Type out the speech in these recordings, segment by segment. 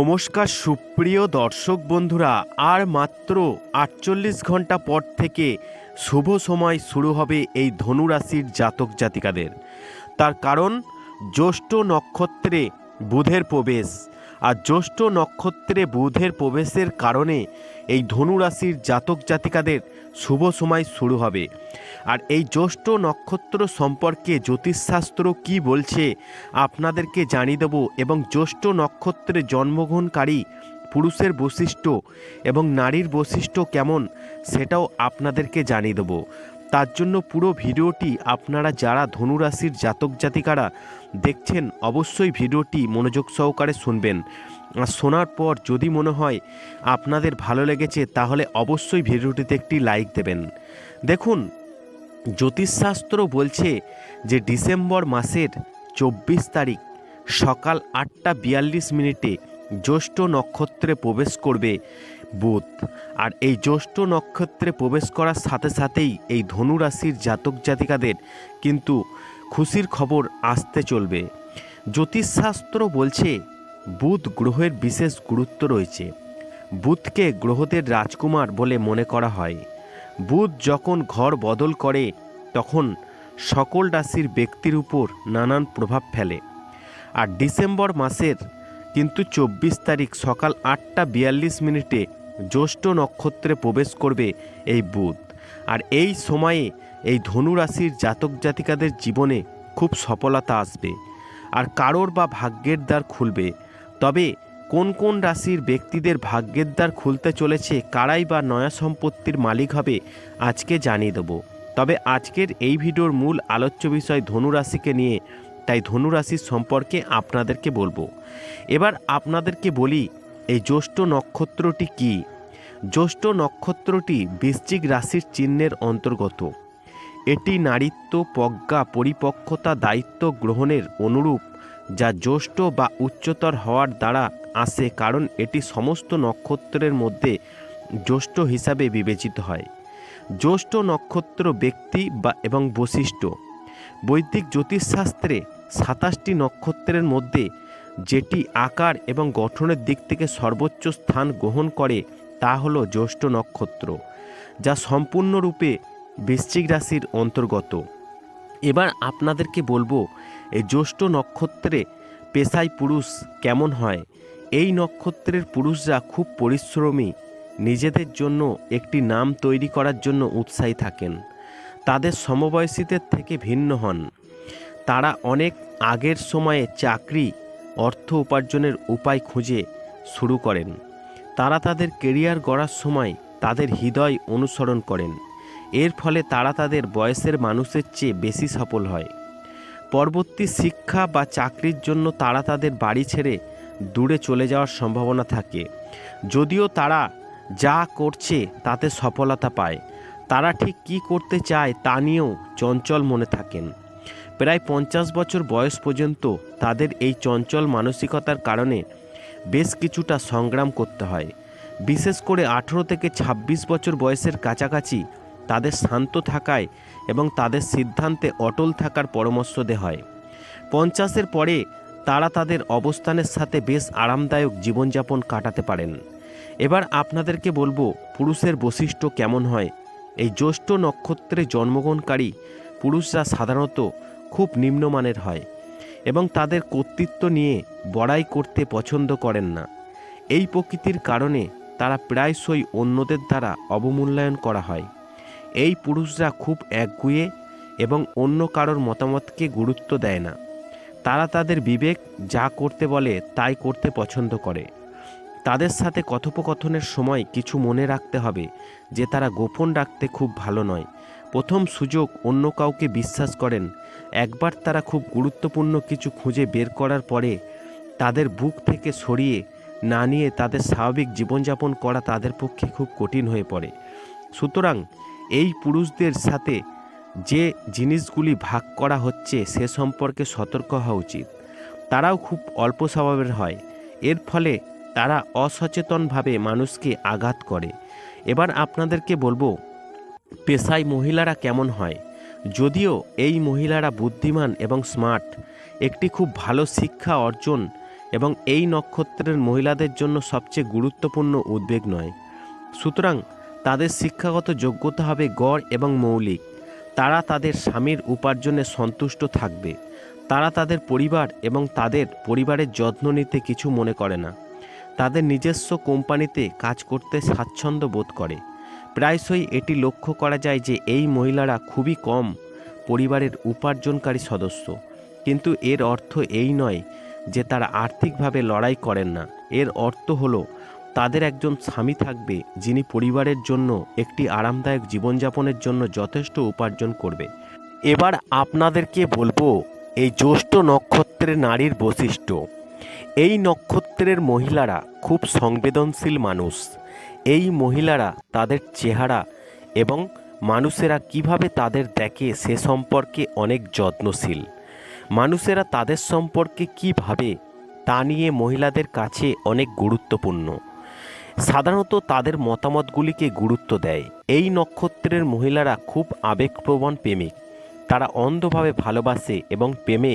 নমস্কার সুপ্রিয় দর্শক বন্ধুরা, আর মাত্র আটচল্লিশ ঘণ্টা পর থেকে শুভ সময় শুরু হবে এই ধনুরাশির জাতক জাতিকাদের। তার কারণ, জ্যৈষ্ঠ নক্ষত্রে বুধের প্রবেশ। আর জ্যৈষ্ঠ নক্ষত্রে বুধের প্রবেশের কারণে এই ধনু রাশির জাতক জাতিকাদের শুভ সময় শুরু হবে। আর এই জ্যৈষ্ঠ নক্ষত্র সম্পর্কে জ্যোতিষশাস্ত্র কি বলছে আপনাদেরকে জানিয়ে দেব এবং জ্যৈষ্ঠ নক্ষত্রে জন্মগ্রহণকারী পুরুষের বৈশিষ্ট্য এবং নারীর বৈশিষ্ট্য কেমন সেটাও আপনাদেরকে জানিয়ে দেব। তার জন্য পুরো ভিডিওটি আপনারা যারা ধনুরাশির জাতক জাতিকারা দেখছেন, অবশ্যই ভিডিওটি মনোযোগ সহকারে শুনবেন। আর শোনার পর যদি মনে হয় আপনাদের ভালো লেগেছে, তাহলে অবশ্যই ভিডিওটিতে একটি লাইক দেবেন। দেখুন, জ্যোতিষশাস্ত্র বলছে যে ডিসেম্বর মাসের চব্বিশ তারিখ সকাল আটটা বিয়াল্লিশ মিনিটে জ্যৈষ্ঠ নক্ষত্রে প্রবেশ করবে। বুধ। আর এই জ্যৈষ্ঠ নক্ষত্রে প্রবেশ করার সাথে সাথেই এই ধনু রাশির জাতক জাতিকাদের কিন্তু খুশির খবর আসতে চলবে। জ্যোতিষশাস্ত্র বলছে, বুধ গ্রহের বিশেষ গুরুত্ব রয়েছে। বুধকে গ্রহদের রাজকুমার বলে মনে করা হয়। বুধ যখন ঘর বদল করে, তখন সকল রাশির ব্যক্তির উপর নানান প্রভাব ফেলে। আর ডিসেম্বর মাসের কিন্তু চব্বিশ তারিখ সকাল আটটা বিয়াল্লিশ মিনিটে জ্যৈষ্ঠ নক্ষত্রে প্রবেশ করবে এই বুধ। আর এই সময়ে এই ধনু রাশির জাতক জাতিকাদের জীবনে খুব সফলতা আসবে। আর কারোর বা ভাগ্যের দ্বার খুলবে। তবে কোন কোন রাশির ব্যক্তিদের ভাগ্যের দ্বার খুলতে চলেছে, কারাই বা নয়া সম্পত্তির মালিক হবে, আজকে জানিয়ে দেবো। তবে আজকের এই ভিডিওর মূল আলোচ্য বিষয় ধনু রাশিকে নিয়ে, তাই ধনু রাশির সম্পর্কে আপনাদেরকে বলব। এবার আপনাদেরকে বলি এই জ্যৈষ্ঠ নক্ষত্রটি কি? জ্যৈষ্ঠ নক্ষত্রটি বৃশ্চিক রাশির চিহ্নের অন্তর্গত। এটি নারীত্ব, প্রজ্ঞা, পরিপক্কতা, দায়িত্ব গ্রহণের অনুরূপ, যা জ্যৈষ্ঠ বা উচ্চতর হওয়ার দ্বারা আসে, কারণ এটি সমস্ত নক্ষত্রের মধ্যে জ্যৈষ্ঠ হিসাবে বিবেচিত হয়। জ্যৈষ্ঠ নক্ষত্র ব্যক্তি বা এবং বৈশিষ্ট্য। বৈদিক জ্যোতিষশাস্ত্রে সাতাশটি নক্ষত্রের মধ্যে যেটি আকার এবং গঠনের দিক থেকে সর্বোচ্চ স্থান গ্রহণ করে, তা হল জ্যৈষ্ঠ নক্ষত্র, যা সম্পূর্ণরূপে বৃশ্চিক রাশির অন্তর্গত। এবার আপনাদেরকে বলব, এই জ্যৈষ্ঠ নক্ষত্রে পেশায় পুরুষ কেমন হয়? এই নক্ষত্রের পুরুষরা খুব পরিশ্রমী, নিজেদের জন্য একটি নাম তৈরি করার জন্য উৎসাহী থাকেন। তাদের সমবয়সীদের থেকে ভিন্ন হন। তারা অনেক আগের সময়ে চাকরি অর্থ উপার্জনের উপায় খুঁজে শুরু করেন। তারা তাদের কেরিয়ার গড়ার সময় তাদের হৃদয় অনুসরণ করেন। এর ফলে তারা তাদের বয়সের মানুষের চেয়ে বেশি সফল হয়। পরবর্তী শিক্ষা বা চাকরির জন্য তারা তাদের বাড়ি ছেড়ে দূরে চলে যাওয়ার সম্ভাবনা থাকে। যদিও তারা যা করছে তাতে সফলতা পায়। তারা ঠিক কী করতে চায় তা নিয়েও চঞ্চল মনে থাকেন। প্রায় পঞ্চাশ বছর বয়স পর্যন্ত তাদের এই চঞ্চল মানসিকতার কারণে বেশ কিছুটা সংগ্রাম করতে হয়। বিশেষ করে আঠেরো থেকে ২৬ বছর বয়সের কাছাকাছি তাদের শান্ত থাকায় এবং তাদের সিদ্ধান্তে অটল থাকার পরামর্শ দেওয়া হয়। পঞ্চাশের পরে তারা তাদের অবস্থানের সাথে বেশ আরামদায়ক জীবনযাপন কাটাতে পারেন। এবার আপনাদেরকে বলব পুরুষের বৈশিষ্ট্য কেমন হয়। এই জ্যৈষ্ঠ নক্ষত্রে জন্মগ্রহণকারী পুরুষরা সাধারণত খুব নিম্নমানের হয় এবং তাদের কর্তৃত্ব নিয়ে বড়াই করতে পছন্দ করেন না। এই প্রকৃতির কারণে তারা প্রায়শই অন্যদের দ্বারা অবমূল্যায়ন করা হয়। এই পুরুষরা খুব একগুয়ে এবং অন্য কারোর মতামতকে গুরুত্ব দেয় না। তারা তাদের বিবেক যা করতে বলে তাই করতে পছন্দ করে। তাদের সাথে কথোপকথনের সময় কিছু মনে রাখতে হবে যে তারা গোপন রাখতে খুব ভালো নয়। প্রথম সুযোগ অন্য কাউকে বিশ্বাস করেন। একবার তারা খুব গুরুত্বপূর্ণ কিছু খুঁজে বের করার পরে তাদের বুক থেকে সরিয়ে না নিয়ে তাদের স্বাভাবিক জীবনযাপন করা তাদের পক্ষে খুব কঠিন হয়ে পড়ে। সুতরাং এই পুরুষদের সাথে যে জিনিসগুলি ভাগ করা হচ্ছে সে সম্পর্কে সতর্ক হওয়া উচিত। তারাও খুব অল্প স্বভাবের হয়। এর ফলে তারা অসচেতনভাবে মানুষকে আঘাত করে। এবার আপনাদেরকে বলব পেশায় মহিলারা কেমন হয়? যদিও এই মহিলারা বুদ্ধিমান এবং স্মার্ট, একটি খুব ভালো শিক্ষা অর্জন এবং এই নক্ষত্রের মহিলাদের জন্য সবচেয়ে গুরুত্বপূর্ণ উদ্বেগ নয়। সুতরাং তাদের শিক্ষাগত যোগ্যতা হবে গড় এবং মৌলিক। তারা তাদের স্বামীর উপার্জনে সন্তুষ্ট থাকবে। তারা তাদের পরিবার এবং তাদের পরিবারের যত্ন নিতে কিছু মনে করে না। তাদের নিজস্ব কোম্পানিতে কাজ করতে স্বাচ্ছন্দ্য বোধ করে। প্রায়শই এটি লক্ষ্য করা যায় যে এই মহিলারা খুবই কম পরিবারের উপার্জনকারী সদস্য। কিন্তু এর অর্থ এই নয় যে তারা আর্থিকভাবে লড়াই করেন না। এর অর্থ হলো, তাদের একজন স্বামী থাকবে যিনি পরিবারের জন্য একটি আরামদায়ক জীবনযাপনের জন্য যথেষ্ট উপার্জন করবে। এবার আপনাদেরকে বলব, এই জ্যৈষ্ঠ নক্ষত্রের নারীর বৈশিষ্ট্য। এই নক্ষত্রের মহিলারা খুব সংবেদনশীল মানুষ। এই মহিলারা তাদের চেহারা এবং মানুষেরা কীভাবে তাদের দেখে সে সম্পর্কে অনেক যত্নশীল। মানুষেরা তাদের সম্পর্কে কি ভাবে তা নিয়ে মহিলাদের কাছে অনেক গুরুত্বপূর্ণ। সাধারণত তাদের মতামতগুলিকে গুরুত্ব দেয়। এই নক্ষত্রের মহিলারা খুব আবেগপ্রবণ প্রেমিক। তারা অন্ধভাবে ভালোবাসে এবং প্রেমে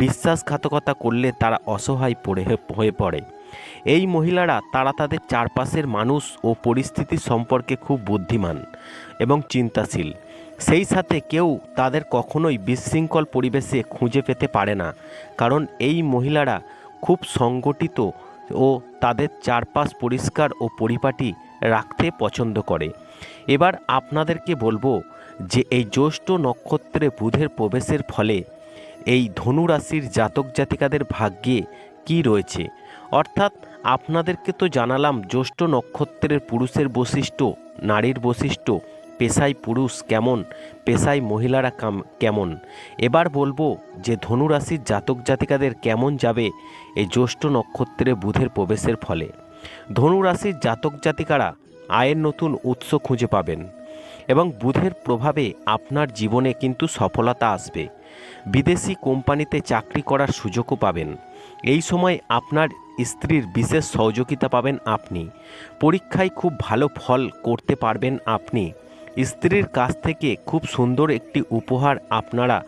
বিশ্বাসঘাতকতা করলে তারা অসহায় পড়ে হয়ে পড়ে। এই মহিলারা তারা তাদের চারপাশের মানুষ ও পরিস্থিতি সম্পর্কে খুব বুদ্ধিমান এবং চিন্তাশীল। সেই সাথে কেউ তাদের কখনোই বিশৃঙ্খল পরিবেশে খুঁজে পেতে পারে না, কারণ এই মহিলারা খুব সংগঠিত ও তাদের চারপাশ পরিষ্কার ও পরিপাটি রাখতে পছন্দ করে। এবার আপনাদেরকে বলব যে এই জ্যৈষ্ঠ নক্ষত্রে বুধের প্রবেশের ফলে এই ধনু রাশির জাতক জাতিকাদের ভাগ্যে কি রয়েছে? অর্থাৎ আপনাদেরকে তো জানালাম জ্যৈষ্ঠ নক্ষত্রের পুরুষের বৈশিষ্ট্য, নারীর বৈশিষ্ট্য, পেশায় পুরুষ কেমন, পেশায় মহিলারা কেমন। এবার বলব যে ধনু রাশির জাতক জাতিকাদের কেমন যাবে এই জ্যৈষ্ঠ নক্ষত্রে বুধের প্রবেশের ফলে। ধনু রাশির জাতক জাতিকারা আয়ের নতুন উৎস খুঁজে পাবেন এবং বুধের প্রভাবে আপনার জীবনে কিন্তু সফলতা আসবে। বিদেশি কোম্পানিতে চাকরি করার সুযোগও পাবেন। এই সময় আপনার স্ত্রীর বিশেষ সহযোগিতা পাবেন আপনি। পরীক্ষায় খুব ভালো ফল করতে পারবেন আপনি। স্ত্রীর কাছ থেকে খুব সুন্দর একটি উপহার আপনারা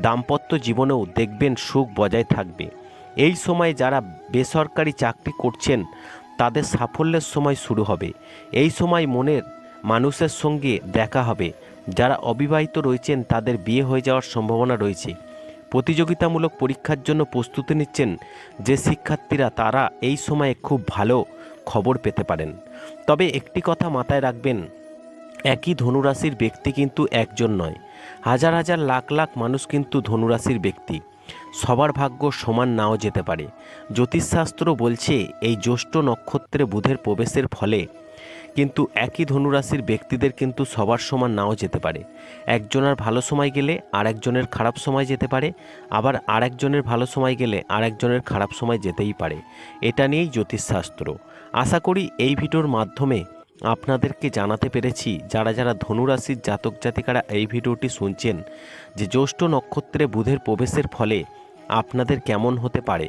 দাম্পত্য জীবনেও দেখবেন সুখ বজায় থাকবে। এই সময় যারা বেসরকারি চাকরি করছেন, তাদের সাফল্যের সময় শুরু হবে। এই সময় মনের মানুষের সঙ্গে দেখা হবে। যারা অবিবাহিত রয়েছেন, তাদের বিয়ে হয়ে যাওয়ার সম্ভাবনা রয়েছে। প্রতিযোগিতামূলক পরীক্ষার জন্য প্রস্তুতি নিচ্ছেন যে শিক্ষার্থীরা, তারা এই সময়ে খুব ভালো খবর পেতে পারেন। তবে একটি কথা মাথায় রাখবেন, একই ধনুরাশির ব্যক্তি কিন্তু একজন নয়। হাজার হাজার লাখ লাখ মানুষ কিন্তু ধনুরাশির ব্যক্তি। সবার ভাগ্য সমান নাও যেতে পারে। জ্যোতিষশাস্ত্র বলছে, এই জ্যৈষ্ঠ নক্ষত্রে বুধের প্রবেশের ফলে কিন্তু একই ধনুরাশির ব্যক্তিদের কিন্তু সবার সমান নাও যেতে পারে। একজনের ভালো সময় গেলে আরেকজনের খারাপ সময় যেতে পারে, আবার আরেকজনের ভালো সময় গেলে আরেকজনের খারাপ সময় যেতেই পারে। এটা নিয়েই জ্যোতিষশাস্ত্র। আশা করি এই ভিডিওর মাধ্যমে আপনাদেরকে জানাতে পেরেছি, যারা যারা ধনুরাশির জাতক জাতিকারা এই ভিডিওটি শুনছেন, যে জ্যৈষ্ঠ নক্ষত্রে বুধের প্রবেশের ফলে আপনাদের কেমন হতে পারে।